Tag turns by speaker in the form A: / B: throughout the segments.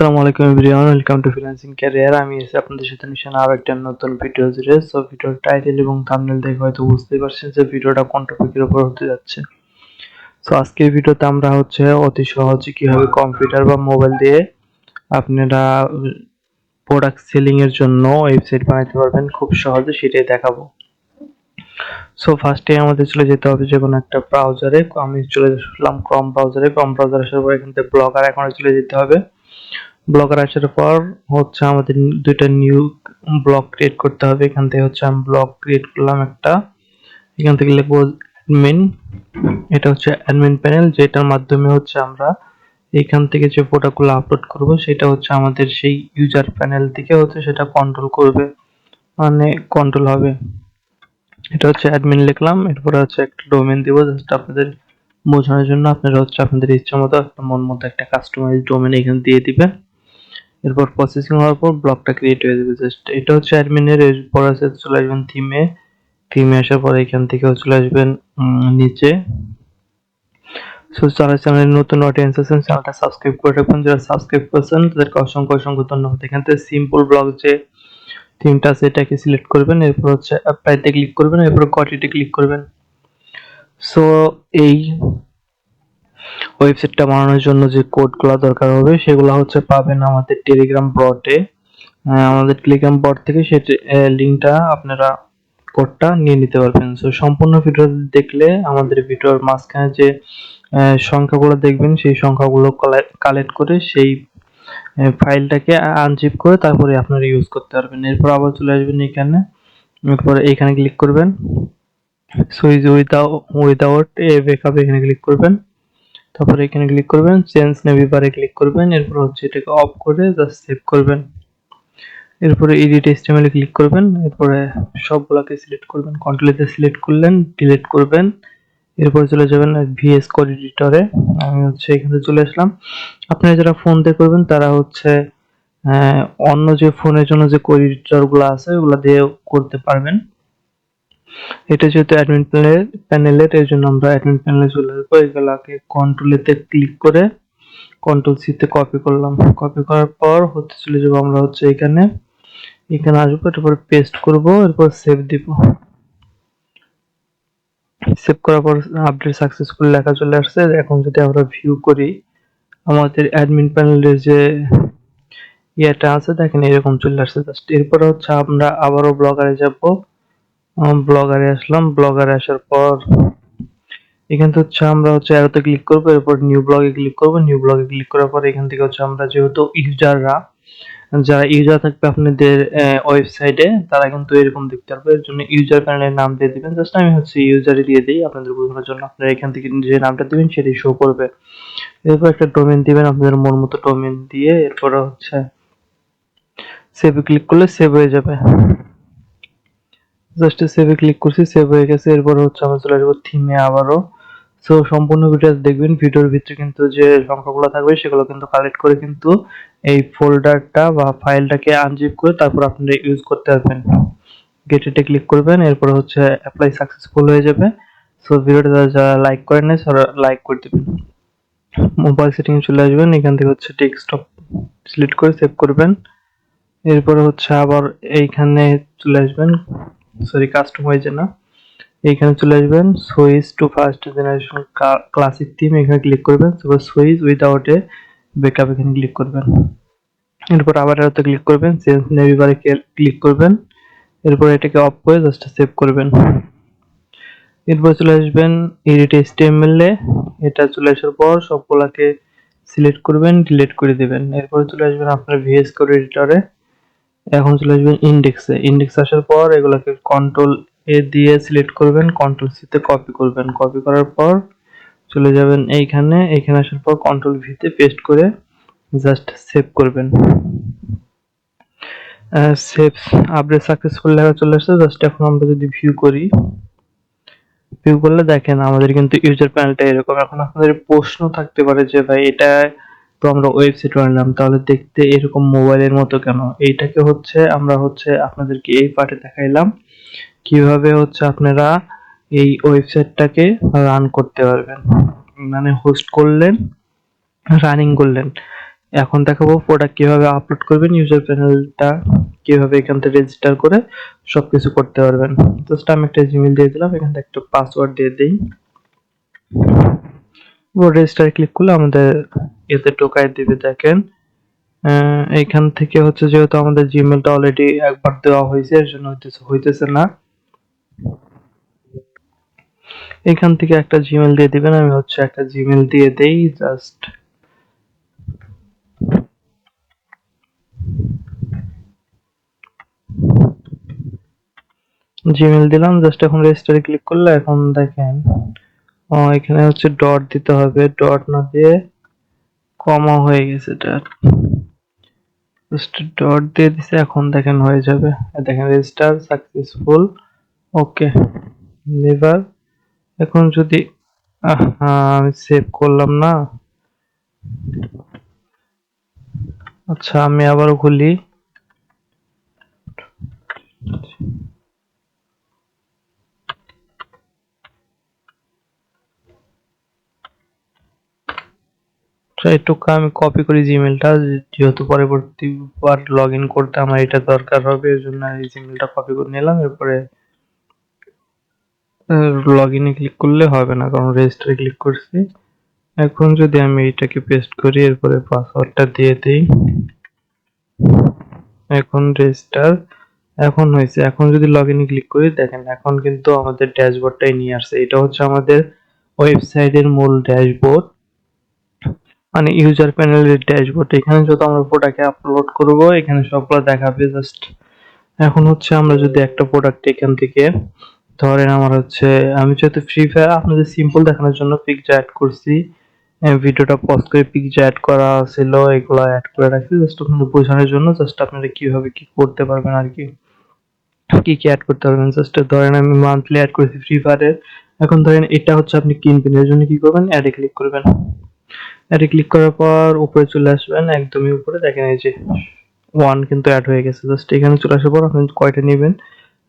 A: আসসালামু আলাইকুম everyone, welcome to freelancing career. আমি এসে আপনাদের সাথে নিশ্চয় আরও একটা নতুন ভিডিও জুড়ে সো ভিডিওর টাইটেল এবং থাম্বনেল দেখে হয়তো বুঝতেই পারছেন যে ভিডিওটা কোন টপিকের উপর হতে যাচ্ছে। সো আজকের ভিডিওতে আমরা হচ্ছে অতি সহজে কীভাবে কম্পিউটার বা মোবাইল দিয়ে আপনারা প্রোডাক্ট সেলিং এর জন্য ওয়েবসাইট বানাতে পারবেন, খুব সহজে সেটাই দেখাবো। সো ফার্স্টে আমাদের চলে যেতে হবে যে কোনো একটা ব্রাউজারে আমি চলে আসলাম ক্রম ব্রাউজারে ক্রম ব্রাউজার আসার পর এখান থেকে ব্লগার অ্যাকাউন্টে চলে যেতে হবে। ব্লগার আসার পর হচ্ছে আমাদের দুইটা নিউ ব্লগ ক্রিয়েট করতে হবে। এখান থেকে হচ্ছে আমি ব্লগ ক্রিয়েট করলাম একটা। এখান থেকে লিখব অ্যাডমিন এটা হচ্ছে অ্যাডমিন প্যানেল যেটার মাধ্যমে হচ্ছে আমরা এখান থেকে যে ফটোগুলো আপলোড করব, সেটা হচ্ছে আমাদের সেই ইউজার প্যানেল থেকে হচ্ছে সেটা কন্ট্রোল করবে। মানে কন্ট্রোল হবে। এটা হচ্ছে অ্যাডমিন লিখলাম। এরপরে হচ্ছে একটা ডোমেন দিব জাস্ট আপনাদের বোঝানোর জন্য। আপনারা হচ্ছে আপনাদের ইচ্ছা মতো মন মতো একটা কাস্টমাইজ ডোমেন এখানে দিয়ে দিবেন এরপর প্রসেসিং হওয়ার পর ব্লকটা ক্রিয়েট হয়ে যাবে। জাস্ট এটা হচ্ছে অ্যাডমিনের এরপর আছে চলে আসবেন থিমে থিমে আসার পর এখান থেকে চলে আসবেন নিচে। সো যারা চ্যানেলের নতুন অডিয়েন্স আছেন চ্যানেলটা সাবস্ক্রাইব করে রাখবেন। যারা সাবস্ক্রাইব করছেন, তাদেরকে অসংখ্য অসংখ্য ধন্যবাদ। এখান থেকে সিম্পল ব্লগ যে থিমটা আছে, এটাকে সিলেক্ট করবেন। এরপর হচ্ছে অ্যাপ্লাইতে ক্লিক করবেন। এরপর কটিতে ক্লিক করবেন। সো এই ওয়েবসাইটটা বানানোর জন্য যে কোডগুলো দরকার হবে, সেগুলো হচ্ছে পাবেন আমাদের টেলিগ্রাম বটে আমাদের টেলিগ্রাম বট থেকে সেই লিঙ্কটা আপনারা কোডটা নিয়ে নিতে পারবেন। সো সম্পূর্ণ ভিডিও দেখলে আমাদের ভিডিওর মাঝখানে যে সংখ্যাগুলো দেখবেন, সেই সংখ্যাগুলো কালেক্ট করে সেই ফাইলটাকে আনজিপ করে তারপরে আপনারা ইউজ করতে পারবেন। এরপর আবার চলে আসবেন এখানে। এরপর এখানে ক্লিক করবেন। Switch without without a backup এখানে ক্লিক করবেন। তারপরে এখানে ক্লিক করবেন চেঞ্জ নেভি বারে ক্লিক করবেন, এরপর হচ্ছে এটাকে অফ করে জাস্ট সেভ করবেন। এরপরে এডিট এস্টিমেলে ক্লিক করবেন, এরপরে সবগুলোকে সিলেক্ট করবেন কন্ট্রোলেতে সিলেক্ট করলেন ডিলিট করবেন। এরপর চলে যাবেন ভিএস কোড এডিটরে আমি হচ্ছে এখানে চলে আসলাম। আপনারা যারা ফোন দিয়ে করবেন, তারা হচ্ছে অন্য যে ফোনের জন্য যে কোড এডিটরগুলো আছে, ওগুলো দিয়ে করতে পারবেন। এটা যেহেতু অ্যাডমিন প্যানেল প্যানেলের এর জন্য আমরা অ্যাডমিন প্যানেলে চলে আসব এগুলাকে কন্ট্রোলেতে ক্লিক করে কন্ট্রোল সিতে কপি করলাম। কপি করার পর হচ্ছে চলে যাব আমরা হচ্ছে এখানে। এখানে আসব, এরপর পেস্ট করব, এরপর সেভ দিব। সেভ করার পর আপডেট সাকসেসফুল লেখা চলে আসছে। এখন যদি আমরা ভিউ করি, আমাদের অ্যাডমিন প্যানেলের যে ইয়েটা আছে, দেখেন এরকম চলে আসছে। জাস্ট এরপর হচ্ছে আমরা আবারও ব্লগারে যাব। ব্লগারে আসলাম। ব্লগারে আসার পর এখান থেকে হচ্ছে আমরা হচ্ছে অ্যারোতে ক্লিক করব, এরপর নিউ ব্লগে ক্লিক করব। নিউ ব্লগে ক্লিক করার পর এখান থেকে হচ্ছে আমরা যেহেতু ইউজাররা যারা ইউজার থাকবে আপনাদের ওয়েবসাইটে তারা কিন্তু এরকম দেখতে পারবে। এর জন্য ইউজার প্যানেলের নাম দিয়ে দিবেন। জাস্ট আমি হচ্ছে ইউজারই দিয়ে দিই, আপনাদের বোঝানোর জন্য। আপনারা এখান থেকে যে নামটা দিবেন, সেটাই শো করবে। এরপর একটা ডোমেন দিবেন, আপনাদের মন মতো ডোমেন দিয়ে, এরপর হচ্ছে সেভে ক্লিক করলে সেভ হয়ে যাবে। জাস্ট সেভে ক্লিক করছি সেভ হয়ে গেছে। এরপর হচ্ছে আমরা চলে আসব থিমে আবারও। সো সম্পূর্ণ ভিডিও দেখবেন। ভিডিওর ভিতরে কিন্তু যে সংখ্যাগুলো থাকবে, সেগুলো কিন্তু কালেক্ট করে কিন্তু এই ফোল্ডারটা বা ফাইলটাকে আনজিপ করে তারপর আপনারা ইউজ করতে পারবেন। গেটেটে ক্লিক করবেন, এরপর হচ্ছে অ্যাপ্লাই সাকসেসফুল হয়ে যাবে। সো ভিডিওটা যারা লাইক করেন না তারা লাইক করে দেবেন। মোবাইল সেটিং চলে আসবেন, এখান থেকে হচ্ছে ডেস্কটপ সিলেক্ট করে সেভ করবেন। এরপরে হচ্ছে আবার এইখানে চলে আসবেন। সরি কাস্টমাইজে না। এইখানে চলে আসবেন switch to first generation classic theme এখানে ক্লিক করবেন, তারপর সুইচ উইদাউট এ ব্যাকআপ এখানে ক্লিক করবেন। এরপর আবার এটাতে ক্লিক করবেন চেঞ্জ নেভিবারে ক্লিক করবেন, এরপর এটাকে অফ করে জাস্ট সেভ করবেন। এরপর চলে আসবেন এডিট এসটিএমএল এ, এটা চলে আসার পর সবগুলাকে সিলেক্ট করবেন ডিলিট করে দিবেন। এরপর চলে আসবেন আপনার ভিএস কোড এডিটরে এখন চলে আসবেন ইন্ডেক্সে ইন্ডেক্স আসার পর এগুলোকে কন্ট্রোল এ দিয়ে সিলেক্ট করবেন কন্ট্রোল সিতে কপি করবেন। কপি করার পর চলে যাবেন এইখানে। এইখানে আসার পর কন্ট্রোল ভিতে পেস্ট করে জাস্ট সেভ করবেন। সেভ আপডেট সাকসেসফুল লেখা চলে আসছে। জাস্ট এখন আমরা যদি ভিউ করি ভিউ করলে দেখেন আমাদের কিন্তু ইউজার প্যানেলটা এরকম। এখন আপনাদের প্রশ্ন থাকতে পারে যে ভাই এটা তো আমরা ওয়েবসাইট বানালাম তাহলে দেখতে এরকম মোবাইলের মতো কেন? এইটাকে হচ্ছে আমরা হচ্ছে আপনাদেরকে এই পার্টে দেখাইলাম। কীভাবে হচ্ছে আপনারা এই ওয়েবসাইটটাকে রান করতে পারবেন? মানে হোস্ট করলেন রানিং করলেন। এখন দেখাবো প্রোডাক্ট কীভাবে আপলোড করবেন ইউজার প্যানেলটা কীভাবে এখান থেকে রেজিস্টার করে সবকিছু করতে পারবেন। জাস্ট আমি একটা জিমেল দিয়ে দিলাম, এখান থেকে একটা পাসওয়ার্ড দিয়ে দিই। রেজিস্টার ক্লিক করলে আমাদের এতে টোকাই দিবে, দেখেন। এইখান থেকে হচ্ছে যেহেতু আমাদের জিমেলটা অলরেডি একবার দেওয়া হয়েছে, এর জন্য হইতেছে হইতেছে না। এখান থেকে একটা জিমেল দিয়ে দিবেন, আমি হচ্ছে একটা জিমেল দিয়ে দেই জাস্ট জিমেল দিলাম জাস্ট এখন রেজিস্টারে ক্লিক করলে এখন দেখেন এখানে হচ্ছে ডট দিতে হবে। ডট না দিয়ে কমা হয়ে গেছে এটা। জাস্ট ডট দিয়ে দিছে, এখন দেখেন হয়ে যাবে। দেখেন রেজিস্টার সাকসেসফুল ওকে এবার এখন যদি আমি সেভ করলাম না। আচ্ছা আমি আবার খুলি। এটুকু আমি কপি করি জিমেলটা যেহেতু পরবর্তীবার লগ ইন করতে আমার এটা দরকার হবে, এর জন্য এই জিমেলটা কপি করে নিলাম, এরপরে লগ ইনে ক্লিক করলে হবে না, কারণ রেজিস্টারে ক্লিক করছি। এখন যদি আমি এটাকে পেস্ট করি, এরপরে পাসওয়ার্ডটা দিয়ে দিই। এখন রেজিস্টার এখন হয়েছে, এখন যদি লগ ইনে ক্লিক করি, দেখেন এখন কিন্তু আমাদের ড্যাশবোর্ডটাই নিয়ে আসছে, এটা হচ্ছে আমাদের ওয়েবসাইটের মূল ড্যাশবোর্ড মানে ইউজার প্যানেলের ড্যাশবোর্ড এখানে যত আমরা প্রোডাক্ট আপলোড করব, এখানে সবগুলো দেখাবে জাস্ট এখন হচ্ছে আমরা যদি একটা প্রোডাক্ট এখান থেকে, ধরেন আমার হচ্ছে, আমি যেহেতু ফ্রি ফায়ার আপনাদের সিম্পল দেখানোর জন্য পিকচার অ্যাড করছি। ভিডিওটা পজ করে পিকচার অ্যাড করা ছিল, এগুলো অ্যাড করে রাখছি জাস্ট আপনাদের বোঝানোর জন্য জাস্ট আপনারা কীভাবে কি করতে পারবেন আর কি। কি কি অ্যাড করতে পারবেন জাস্ট ধরেন আমি মান্থলি অ্যাড করেছি ফ্রি ফায়ারের এখন ধরেন এটা হচ্ছে আপনি কিনবেন, এর জন্য কি করবেন? অ্যাডে ক্লিক করবেন। অ্যাডে ক্লিক করার পর উপরে চলে আসবেন, একদমই উপরে। দেখেন এই যে ওয়ান কিন্তু অ্যাড হয়ে গেছে। জাস্ট এখানে চলে আসার পর আপনি কয়টা নেবেন?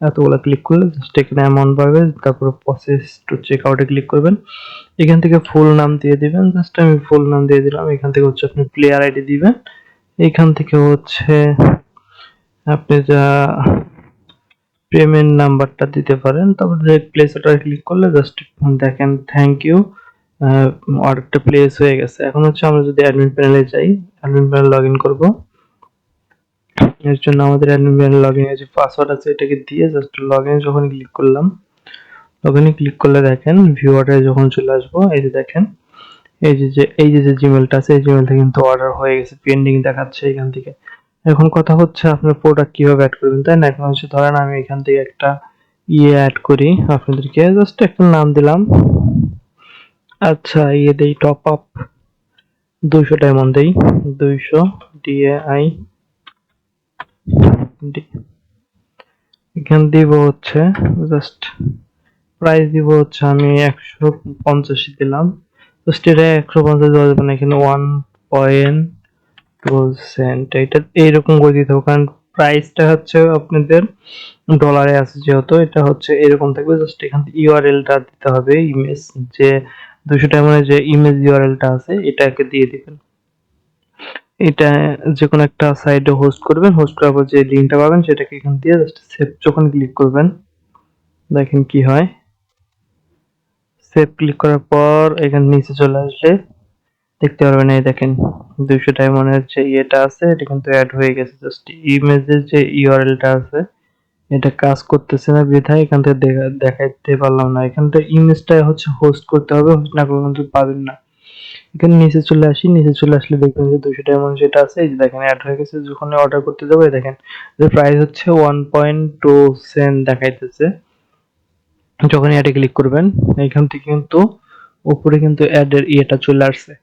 A: এতগুলো ক্লিক করলে জাস্ট এখানে অ্যামাউন্ট পাবে। তারপর প্রসেস টু চেক আউটে ক্লিক করবেন। এখান থেকে ফুল নাম দিয়ে দিবেন। জাস্ট আমি ফুল নাম দিয়ে দিলাম। এখান থেকে হচ্ছে আপনি প্লেয়ার আইডি দিবেন। এখান থেকে হচ্ছে আপনি যা পেমেন্ট নাম্বারটা দিতে পারেন, তারপর প্লেস অর্ডার ক্লিক করলে জাস্ট দেখেন থ্যাংক ইউ অর্ডারটা প্লেস হয়ে গেছে। এখন হচ্ছে আমরা যদি অ্যাডমিন প্যানেলে যাই অ্যাডমিন প্যানেল লগ ইন করব। এর জন্য আমাদের অ্যাডমিন প্যানেল লগ ইন যে পাসওয়ার্ড আছে, এটাকে দিয়ে জাস্ট লগ ইন যখন ক্লিক করলাম লগ ইনে ক্লিক করলে দেখেন ভিউ অর্ডারে যখন চলে আসব, এই যে দেখেন, এই যে যে এই যে যে জিমেলটা আছে, এই জিমেলটা কিন্তু অর্ডার হয়ে গেছে পেন্ডিং দেখাচ্ছে এখান থেকে। এখন কথা হচ্ছে আপনার প্রোডাক্ট কীভাবে অ্যাড করবেন, তাই না? এখন হচ্ছে ধরেন আমি এখান থেকে একটা ইয়ে অ্যাড করি, আপনাদেরকে জাস্ট একটা নাম দিলাম। আচ্ছা ইয়ে দেই টপ আপ দুইশো ডায়মন্ড দেই, দুইশো ডিএআই এখান দিব হচ্ছে জাস্ট প্রাইস দিব হচ্ছে আমি একশো পঞ্চাশ দিলাম জাস্ট এটা একশো পঞ্চাশ দেওয়া যাবে না, এখানে ওয়ান পয়েন্ট টু সেন্ট এটা এইরকম করে দিতে হবে, কারণ প্রাইসটা হচ্ছে আপনাদের ডলারে আছে যেহেতু, এটা হচ্ছে এরকম থাকবে জাস্ট এখান থেকে ইউআরএলটা দিতে হবে ইমেজ যে দুশো টাইমের যে ইমেজ ইউআরএলটা আছে, এটাকে দিয়ে দিবেন। এটা যে কোনো একটা সাইডে হোস্ট করবেন হোস্ট করার পর যে লিঙ্কটা পাবেন, সেটাকে এখান দিয়ে জাস্ট সেভ যখন ক্লিক করবেন, দেখেন কি হয়। সেভ ক্লিক করার পর এখানে নিচে চলে আসলে দেখতে পারবেন এই দেখেন, দুইশো ডায়মন্ডের যে ইয়েটা আছে, এটা কিন্তু অ্যাড হয়ে গেছে। জাস্ট ইমেজের যে ইউআরএলটা আছে এটা কাজ করতেছে না, বিধায় এখান থেকে দেখাইতে পারলাম না। এখান থেকে ইমেজটা হচ্ছে হোস্ট করতে হবে হোস্ট না করলে কিন্তু পাবেন না। এখানে নিচে চলে আসি, নিচে চলে আসলে দেখবেন যে দুশো ডায়মন্ড যেটা আছে, এই যে দেখেন অ্যাড হয়ে গেছে যখন অর্ডার করতে যাব দেখেন, যে প্রাইস হচ্ছে ওয়ান পয়েন্ট টু সেন্ট দেখাইতেছে। যখন অ্যাডে ক্লিক করবেন এখান থেকে কিন্তু উপরে কিন্তু অ্যাডের ইয়েটা চলে আসছে।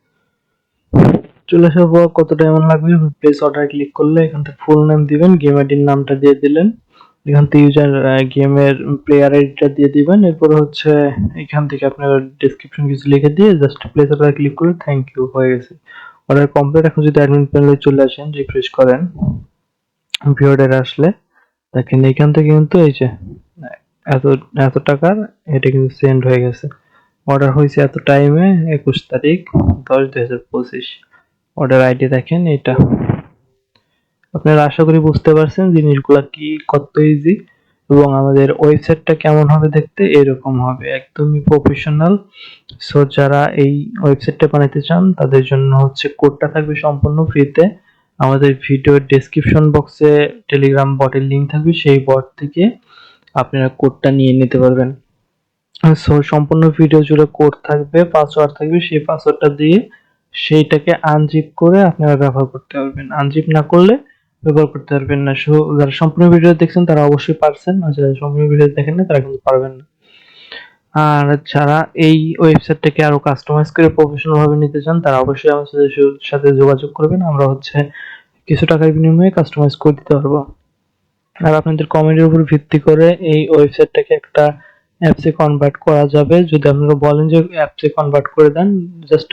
A: চলে আসার পর কত ডায়মন্ড লাগবে? প্লেস অর্ডার ক্লিক করলে এখান থেকে ফুল নেম দিবেন গেম আইডির নামটা দিয়ে দিলেন। এখান থেকে ইউজার গেমের প্লেয়ার আইডিটা দিয়ে দিবেন। এরপর হচ্ছে এখান থেকে আপনার ডেসক্রিপশন কিছু লিখে দিয়ে জাস্ট প্লেস অর্ডার ক্লিক করে থ্যাংক ইউ হয়ে গেছে। অর্ডার কমপ্লিট এখন যদি অ্যাডমিন প্যানেলে চলে আসেন রিফ্রেশ করেন ভিওডের আসলে, দেখেন এখান থেকে কিন্তু এই যে, এত এত টাকার, এটা কিন্তু সেন্ড হয়ে গেছে। অর্ডার হয়েছে এত টাইমে একুশ তারিখ, দশ দুই হাজার পঁচিশ। অর্ডার আইডি দেখেন এটা আপনারা আশা করি বুঝতে পারছেন জিনিসগুলা কি, কত ইজি এবং আমাদের ওয়েবসাইটটা কেমন হবে দেখতে এরকম হবে। একদমই প্রফেশনাল সো যারা এই ওয়েবসাইটটা বানাতে চান, তাদের জন্য হচ্ছে কোডটা থাকবে সম্পূর্ণ ফ্রিতে আমাদের ভিডিওর ডেসক্রিপশন বক্সে টেলিগ্রাম বটের লিংক থাকবে, সেই বট থেকে আপনারা কোডটা নিয়ে নিতে পারবেন। সো সম্পূর্ণ ভিডিও জুড়ে কোড থাকবে পাসওয়ার্ড থাকবে, সেই পাসওয়ার্ডটা দিয়ে সেইটাকে আনজিপ করে আপনারা ব্যবহার করতে পারবেন। আনজিপ না করলে ব্যবহার করতে পারবেন না। সো যারা সম্পূর্ণ ভিডিও দেখছেন, তারা অবশ্যই পারছেন। আর যারা সম্পূর্ণ ভিডিও দেখেন না, তারা কিন্তু পারবেন না। আর যারা এই ওয়েবসাইটটাকে আরও কাস্টমাইজ করে প্রফেশনাল ভাবে নিতে চান, তারা অবশ্যই আমাদের সাথে যোগাযোগ করবেন। আমরা হচ্ছে কিছু টাকার বিনিময়ে কাস্টমাইজ করে দিতে পারব। আর আপনাদের কমেন্টের উপর ভিত্তি করে এই ওয়েবসাইটটাকে একটা অ্যাপসে কনভার্ট করা যাবে। যদি আপনারা বলেন যে অ্যাপসে কনভার্ট করে দেন জাস্ট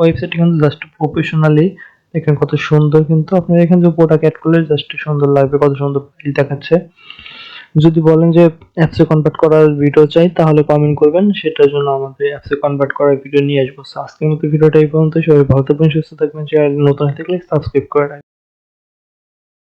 A: ওয়েবসাইটটা কিন্তু জাস্ট প্রফেশনালি দেখেন কত সুন্দর কিন্তু আপনার এখানে যে প্রোডাক্ট অ্যাড করলে জাস্ট সুন্দর লাগবে, কত সুন্দর ফিল দেখাচ্ছে। যদি বলেন যে অ্যাপসে কনভার্ট করার ভিডিও চাই, তাহলে কমেন্ট করবেন, সেটার জন্য আমাদের অ্যাপসে কনভার্ট করার ভিডিও নিয়ে আসব। আজকের মতো ভিডিওটা এই পর্যন্ত সবাই ভালো থাকবেন, সুস্থ থাকবেন চ্যানেল নতুন থাকলে সাবস্ক্রাইব করে রাখবেন।